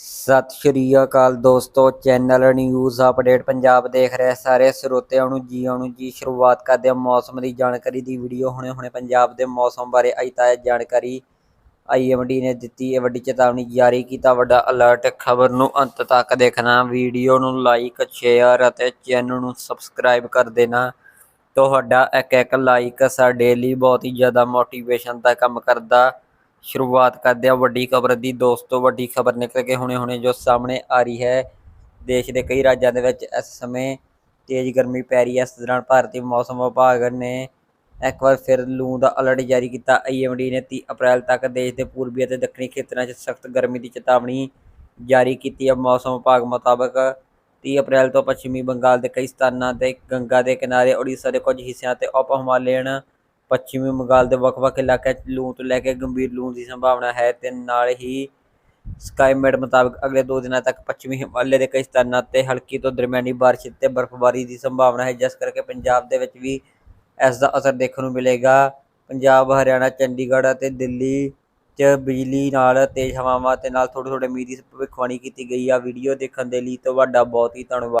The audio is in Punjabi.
ਸਤਿ ਸ਼੍ਰੀ ਅਕਾਲ ਦੋਸਤੋ, ਚੈਨਲ ਨਿਊਜ਼ ਅਪਡੇਟ ਪੰਜਾਬ ਦੇਖ ਰਹੇ ਸਾਰੇ ਸਰੋਤਿਆਂ ਨੂੰ ਜੀ ਆਉਣ ਨੂੰ ਜੀ। ਸ਼ੁਰੂਆਤ ਕਰਦੇ ਹਾਂ ਮੌਸਮ ਦੀ ਜਾਣਕਾਰੀ ਦੀ ਵੀਡੀਓ। ਹੁਣੇ ਹੁਣੇ ਪੰਜਾਬ ਦੇ ਮੌਸਮ ਬਾਰੇ ਆਈ ਤਾਜ਼ਾ ਜਾਣਕਾਰੀ। ਆਈਐਮਡੀ ਨੇ ਦਿੱਤੀ, ਇਹ ਵੱਡੀ ਚੇਤਾਵਨੀ ਜਾਰੀ ਕੀਤਾ। ਵੱਡਾ ਅਲਰਟ, ਖਬਰ ਨੂੰ ਅੰਤ ਤੱਕ ਦੇਖਣਾ। ਵੀਡੀਓ ਨੂੰ ਲਾਈਕ, ਸ਼ੇਅਰ ਅਤੇ ਚੈਨਲ ਨੂੰ ਸਬਸਕ੍ਰਾਈਬ ਕਰ ਦੇਣਾ। ਤੁਹਾਡਾ ਇੱਕ ਇੱਕ ਲਾਈਕ ਸਾਡੇ ਲਈ ਬਹੁਤ ਹੀ ਜ਼ਿਆਦਾ ਮੋਟੀਵੇਸ਼ਨ ਦਾ ਕੰਮ ਕਰਦਾ। ਸ਼ੁਰੂਆਤ ਕਰਦੇ ਹਾਂ ਵੱਡੀ ਖਬਰ ਦੀ, ਦੋਸਤੋ ਵੱਡੀ ਖਬਰ ਨਿਕਲ ਕੇ ਹੁਣੇ ਹੁਣੇ ਜੋ ਸਾਹਮਣੇ ਆ ਰਹੀ ਹੈ, ਦੇਸ਼ ਦੇ ਕਈ ਰਾਜਾਂ ਦੇ ਵਿੱਚ ਇਸ ਸਮੇਂ ਤੇਜ਼ ਗਰਮੀ ਪੈ ਰਹੀ ਹੈ। ਇਸ ਦੌਰਾਨ ਭਾਰਤੀ ਮੌਸਮ ਵਿਭਾਗ ਨੇ ਇੱਕ ਵਾਰ ਫਿਰ ਲੂ ਦਾ ਅਲਰਟ ਜਾਰੀ ਕੀਤਾ। ਆਈਐਮਡੀ ਨੇ 30 ਅਪ੍ਰੈਲ ਤੱਕ ਦੇਸ਼ ਦੇ ਪੂਰਬੀ ਅਤੇ ਦੱਖਣੀ ਖੇਤਰਾਂ 'ਚ ਸਖਤ ਗਰਮੀ ਦੀ ਚੇਤਾਵਨੀ ਜਾਰੀ ਕੀਤੀ ਹੈ। ਮੌਸਮ ਵਿਭਾਗ ਮੁਤਾਬਕ 30 ਅਪ੍ਰੈਲ ਤੋਂ ਪੱਛਮੀ ਬੰਗਾਲ ਦੇ ਕਈ ਸਥਾਨਾਂ ਤੇ ਗੰਗਾ ਦੇ ਕਿਨਾਰੇ, ਉੜੀਸਾ ਦੇ ਕੁਝ ਹਿੱਸਿਆਂ ਤੇ ਉਪ ਹਿਮਾਲਯਨ ਪੱਛਮੀ ਬੰਗਾਲ ਦੇ ਵੱਖ-ਵੱਖ ਇਲਾਕਿਆਂ 'ਚ ਲੂ ਤੋਂ ਲੈ ਕੇ ਗੰਭੀਰ ਲੂ ਦੀ ਸੰਭਾਵਨਾ ਹੈ ਤੇ ਨਾਲ ਹੀ ਸਕਾਈਮੈਟ ਮੁਤਾਬਕ ਅਗਲੇ 2 ਦਿਨਾਂ ਤੱਕ ਪੱਛਮੀ ਹਿਮਾਲਿਆ ਦੇ ਕਈ ਸਥਾਨਾਂ ਤੇ ਹਲਕੀ ਤੋਂ ਦਰਮਿਆਨੀ ਬਾਰਿਸ਼ ਤੇ ਬਰਫ਼ਬਾਰੀ ਦੀ ਸੰਭਾਵਨਾ ਹੈ, ਜਿਸ ਕਰਕੇ ਪੰਜਾਬ ਦੇ ਵਿੱਚ ਵੀ ਇਸ ਦਾ ਅਸਰ ਦੇਖਣ ਨੂੰ ਮਿਲੇਗਾ। ਪੰਜਾਬ, ਹਰਿਆਣਾ, ਚੰਡੀਗੜ੍ਹ ਅਤੇ ਦਿੱਲੀ 'ਚ ਬਿਜਲੀ ਨਾਲ ਤੇਜ਼ ਹਵਾਵਾਂ ਤੇ ਨਾਲ ਥੋੜ੍ਹੇ ਥੋੜ੍ਹੇ ਮੀਂਹ ਦੀ ਭਵਿੱਖਬਾਣੀ ਕੀਤੀ ਗਈ ਆ। ਵੀਡੀਓ ਦੇਖਣ ਦੇ ਲਈ ਤੁਹਾਡਾ ਬਹੁਤ ਹੀ ਧੰਨਵਾਦ।